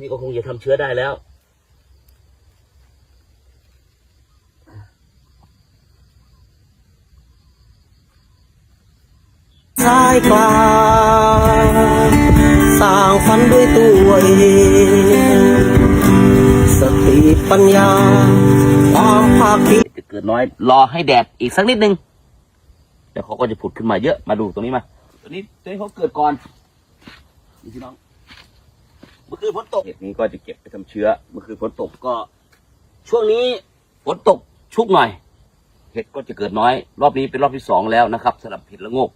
นี่ก็คงจะทำเชื้อได้แล้ว สายกลางสร้างฝันด้วยตัวเอง สติปัญญา ความภาคเพียรจะเกิดน้อย รอให้แดดอีกสักนิดนึงเดี๋ยวเขาก็จะผุดขึ้นมาเยอะมาดูตรงนี้มาตัวนี้ตัวนี้เขาเกิดก่อนนี่พี่น้องเมื่อคืนฝนตกเห็ดนี้ก็จะเก็บไปทำเชื้อ เมื่อคืนฝนตกก็ ช่วงนี้ฝนตกชุกหน่อย เห็ดก็จะเกิดน้อย รอบนี้เป็นรอบที่สองแล้วนะครับสำหรับเห็ดละโงก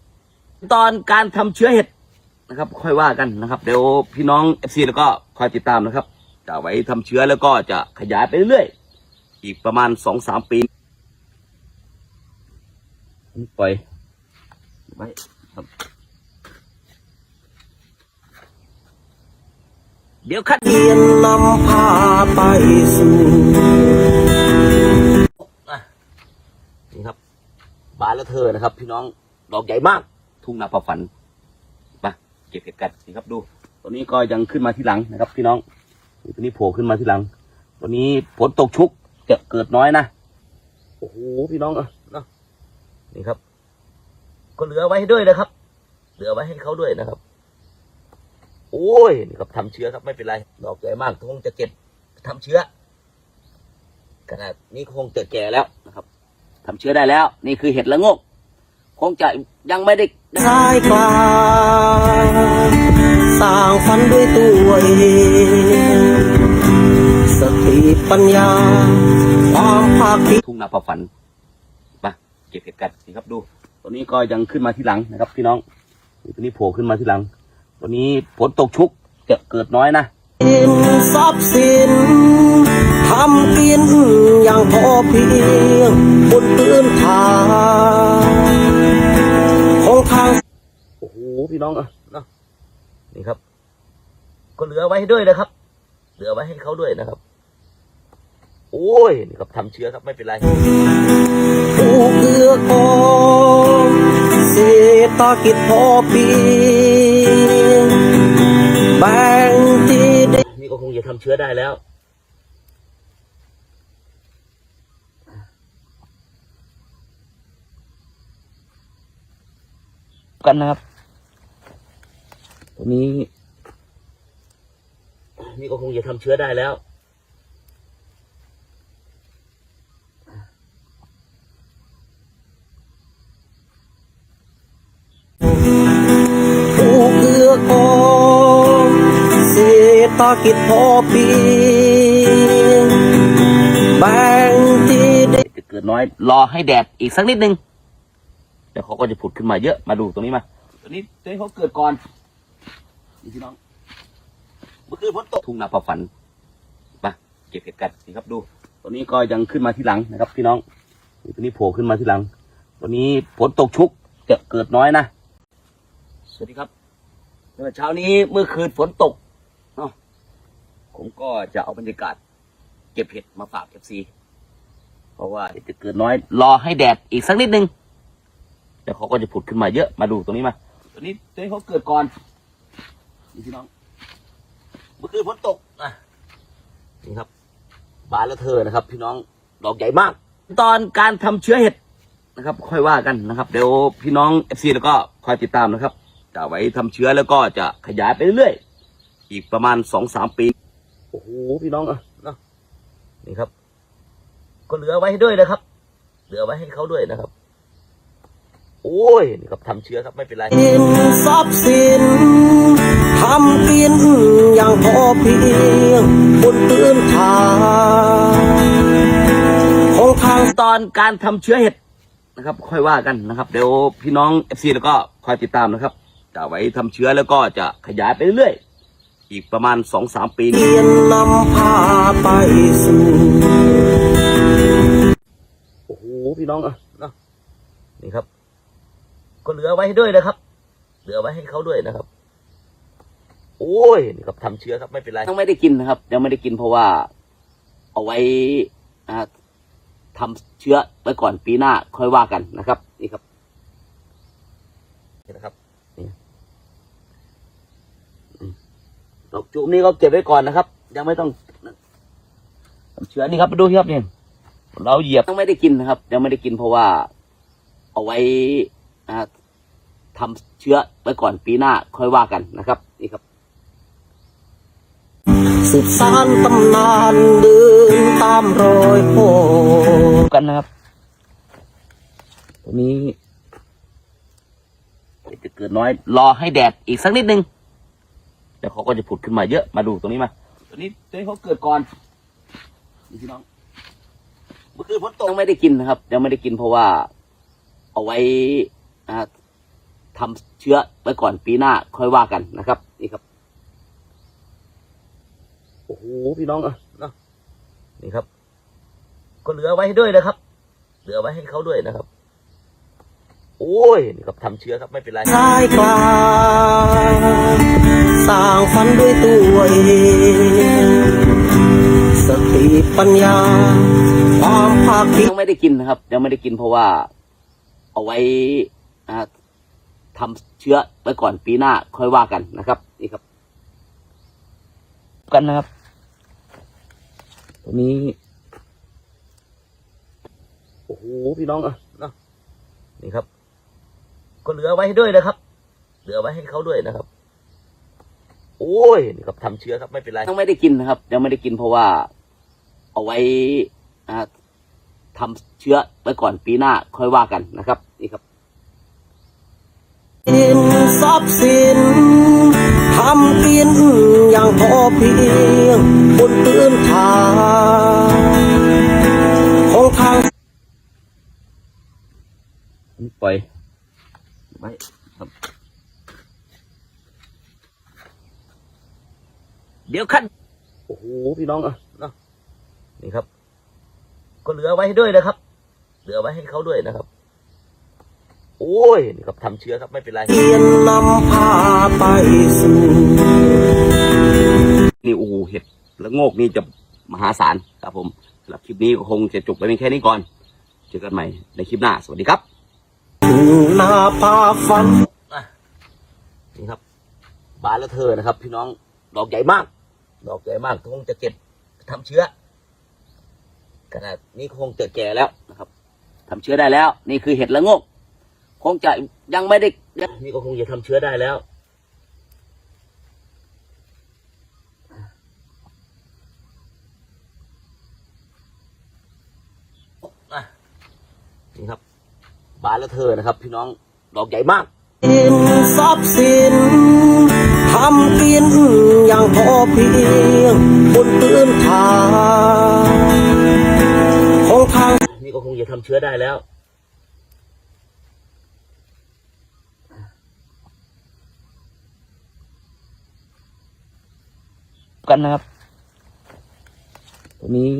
ตอนการทำเชื้อเห็ดนะครับ ค่อยว่ากันนะครับ เดี๋ยวพี่น้องเอฟซีแล้วก็คอยติดตามนะครับ จะเอาไว้ทำเชื้อแล้วก็จะขยายไปเรื่อยๆอีกประมาณสองสามปีปล่อยไว้ครับ เดี๋ยวคัดเพียรนำพาไปสู่นี่ครับ บานแล้วเธอนะครับ พี่น้องดอกใหญ่มาก ทุ่งนาปะฝันมาเก็บเห็ดกันนี่ครับ ดูตัวนี้ก็ยังขึ้นมาที่หลังนะครับ พี่น้องตัวนี้โผล่ขึ้นมาที่หลัง ตัวนี้ฝนตกชุกจะเกิดน้อยนะโอ้โหพี่น้องเออนาะนี่ครับ ก็เหลือไว้ให้ด้วยนะครับ เหลือไว้ให้เขาด้วยนะครับ อ้ยนี่ครับทำเชื้อครับไม่เป็นไรดอกใหญ่มากคงจะเก็บทำเชื้อขนาดนี้คงจะแก่แล้วนะครับทำเชื้อได้แล้ว นี่คือเห็ดละงก คงจะยังไม่ได้สายกลางสร้างฝันด้วยตัวเองสติปัญญาความภาคทุ่งนาปะฝันมาเก็บเห็ดกันนี่ครับดู ตัวนี้ก็ยังขึ้นมาที่หลังนะครับ พี่น้องตัวนี้โผล่ขึ้นมาที่หลัง ตัวนี้ฝนตกชุกจะเกิดน้อยนะทรัพย์สินทำกินอย่างพอเพียงบนพื้นฐานของทางโอ้โหพี่น้องเออเนาะนี่ครับ ก็เหลือไว้ให้ด้วยนะครับ เหลือไว้ให้เขาด้วยนะครับ โอ้ยนี่ครับทำเชื้อครับไม่เป็นไรผู้เกื้อกอง เศรษฐกิจพอเพียงแบ่งที่ได้นี่ก็คงจะทำเชื้อได้แล้ว กันนะครับ ตัวนี้ นี่ก็คงจะทำเชื้อได้แล้ว ศรษฐกิจพอเพียงแบ่งที่ได้จะเกิดน้อย รอให้แดดอีกสักนิดนึงเดี๋ยวเขาก็จะผุดขึ้นมาเยอะมาดูตรงนี้มาตัวนี้ตัวนี้เขาเกิดก่อนนี่พี่น้องเมื่อคืนฝนตกทุ่งนาปะฝันมาเก็บเห็ดกันนี่ครับดูตัวนี้ก็ยังขึ้นมาที่หลังนะครับ พี่น้องตัวนี้โผล่ขึ้นมาที่หลังตัวนี้ฝนตกชุกจะเกิดน้อยนะสวัสดีครับเมื่อเช้านี้เมื่อคืนฝนตกเนาะ ผมก็จะเอาบรรยากาศเก็บเห็ดมาฝากเอฟซีเพราะว่าเดี๋ยวจะเกิดน้อย รอให้แดดอีกสักนิดนึงเดี๋ยวเขาก็จะผุดขึ้นมาเยอะมาดูตรงนี้มาตัวนี้ตัวนี้เขาเกิดก่อนนี่พี่น้องเมื่อคืนฝนตกอะนี่ครับ บานแล้วเธอนะครับ พี่น้องดอกใหญ่มาก ตอนการทำเชื้อเห็ดนะครับ ค่อยว่ากันนะครับ เดี๋ยวพี่น้องเอฟซีแล้วก็คอยติดตามนะครับ จะไว้ทำเชื้อแล้วก็จะขยายไปเรื่อยๆอีกประมาณสองสามปี โอ้โหพี่น้องเออเนาะนี่ครับ ก็เหลือไว้ให้ด้วยนะครับ เหลือไว้ให้เขาด้วยนะครับ โอ้ยนี่ครับทำเชื้อครับไม่เป็นไรกินทรัพย์สินทำกินอย่างพอเพียงบนพื้นฐานของทางตอนการทำเชื้อเห็ดนะครับ ค่อยว่ากันนะครับ เดี๋ยวพี่น้องเอฟซีแล้วก็คอยติดตามนะครับ จะเอาไว้ทำเชื้อแล้วก็จะขยายไปเรื่อยๆ อีกประมาณสองสามปีเพียรนำพาไปสู่โอ้โหพี่น้องเออเนาะนี่ครับ ก็เหลือไว้ให้ด้วยนะครับ เหลือไว้ให้เขาด้วยนะครับ โอ้ยนี่ครับทำเชื้อครับไม่เป็นไรยังไม่ได้กินนะครับ ยังไม่ได้กินเพราะว่า เอาไว้อ่าทำเชื้อไว้ก่อนปีหน้าค่อยว่ากันนะครับ นี่ครับนี่นะครับนี่อืม ดอกจุมนี่ก็เก็บไว้ก่อนนะครับ ยังไม่ต้องทำเชื้อนี่ครับไปดูที่ครับเนี่ยเราเหยียบยังไม่ได้กินนะครับ ยังไม่ได้กินเพราะว่า เอาไว้นะทำเชื้อไว้ก่อนปีหน้าค่อยว่ากันนะครับ นี่ครับสืบสานตำนานเดินตามรอยพ่อกันนะครับตัวนี้จะเกิดน้อยรอให้แดดอีกสักนิดนึง เดี๋ยวเขาก็จะผุดขึ้นมาเยอะมาดูตรงนี้มาตัวนี้ตัวนี้เขาเกิดก่อนนี่พี่น้องเมื่อคืนฝนตกยังไม่ได้กินนะครับ ยังไม่ได้กินเพราะว่า เอาไว้นะทำเชื้อไว้ก่อนปีหน้าค่อยว่ากันนะครับ นี่ครับโอ้โหพี่น้องอะเนาะนี่ครับ ก็เหลือไว้ให้ด้วยนะครับ เหลือไว้ให้เขาด้วยนะครับ โอ้ยนี่ครับทำเชื้อครับไม่เป็นไรสายกลางสร้างฝันด้วยตัวเองสติปัญญาความภาคเพียรยังไม่ได้กินนะครับ ยังไม่ได้กินเพราะว่า เอาไว้นะทำเชื้อไว้ก่อนปีหน้าค่อยว่ากันนะครับ นี่ครับ กันนะครับ ตัวนี้โอ้โหพี่น้องอะเนาะนี่ครับ ก็เหลือไว้ให้ด้วยนะครับ เหลือไว้ให้เขาด้วยนะครับ โอ้ยนี่ครับทำเชื้อครับไม่เป็นไรยังไม่ได้กินนะครับ ยังไม่ได้กินเพราะว่า เอาไว้นะทำเชื้อไว้ก่อนปีหน้าค่อยว่ากันนะครับ นี่ครับทรัพย์สินทำกินอย่างพอเพียงบนพื้นฐานของทางปล่อยไว้ครับ เดี๋ยวขั้นโอ้โหพี่น้องอะเนาะนี่ครับ ก็เหลือไว้ให้ด้วยนะครับ เหลือไว้ให้เขาด้วยนะครับ โอ้ยนี่ครับทำเชื้อครับไม่เป็นไรเทียนนำพาไปสู่นี่โอ้โหเห็ดและโงกนี่จะมหาศาลครับผมสำหรับคลิปนี้ก็คงจะจบไปเพียงแค่นี้ก่อน เจอกันใหม่ในคลิปหน้า สวัสดีครับ นาพาฝันอะนี่ครับ บานแล้วเธอนะครับ พี่น้องดอกใหญ่มาก ดอกใหญ่มากคงจะเก็บทำเชื้อขนาดนี้คงจะแก่แล้วนะครับทำเชื้อได้แล้ว นี่คือเห็ดละงก คงจะยังไม่ได้นี่ก็คงจะทำเชื้อได้แล้วนี่ครับ บานแล้วเธอนะครับ พี่น้องดอกใหญ่มากกินทรัพย์สินทำกินอย่างพอเพียงบนพื้นฐานของทางนี่ก็คงจะทำเชื้อได้แล้วกันนะครับตัวนี้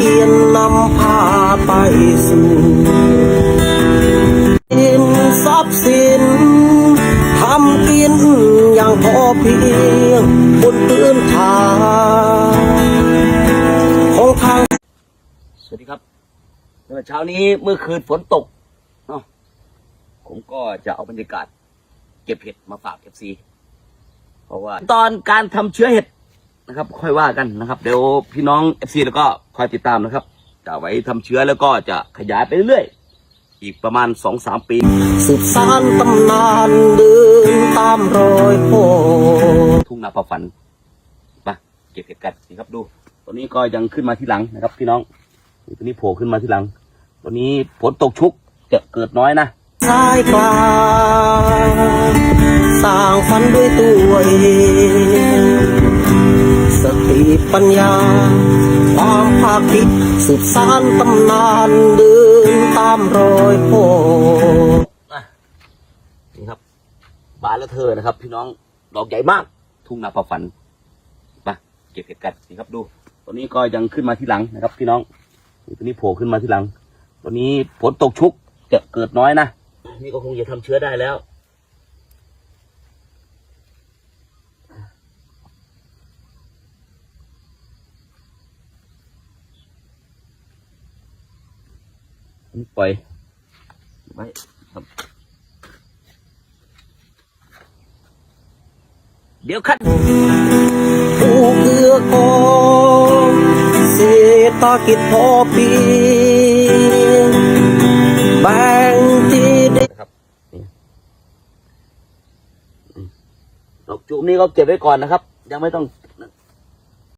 เทียนนำพาไปสู่กินทรัพย์สินทำกินอย่างพอเพียงบนพื้นฐานของทางสวัสดีครับเมื่อเช้านี้เมื่อคืนฝนตกเนาะผมก็จะเอาบรรยากาศ เก็บเห็ดมาฝากเอฟซีเพราะว่า ตอนการทำเชื้อเห็ด นะครับ ค่อยว่ากันนะครับ เดี๋ยวพี่น้องเอฟซีแล้วก็คอยติดตามนะครับ จะเอาไว้ทำเชื้อแล้วก็จะขยายไปเรื่อยๆอีกประมาณสองสามปีสืบสานตำนานเดินตามรอยพ่อทุ่งนาพาฝันมาเก็บเห็ดกันนี่ครับดูตัวนี้ก็ยังขึ้นมาที่หลังนะครับ พี่น้องตัวนี้โผล่ขึ้นมาที่หลังตัวนี้ฝนตกชุกจะเกิดน้อยนะสายกลางสร้างฝันด้วยตัวเอง สติปัญญา ความภาคิดสืบสานตำนานเดินตามรอยพ่ออะนี่ครับ บานแล้วเธอนะครับ พี่น้องดอกใหญ่มาก ทุ่งนาพาฝันมาเก็บเห็ดกันนี่ครับดูตัวนี้ก็ยังขึ้นมาที่หลังนะครับ พี่น้องตัวนี้โผล่ขึ้นมาที่หลัง ตัวนี้ฝนตกชุกจะเกิดน้อยนะนี่ก็คงจะทำเชื้อได้แล้ว ปล่อยไว้ครับ เดี๋ยวคัดผู้เกื้อกูลเศรษฐกิจพอเพียงแบ่งที่ดินนะครับนี่ดอกจูมนี่ก็เก็บไว้ก่อนนะครับ ยังไม่ต้อง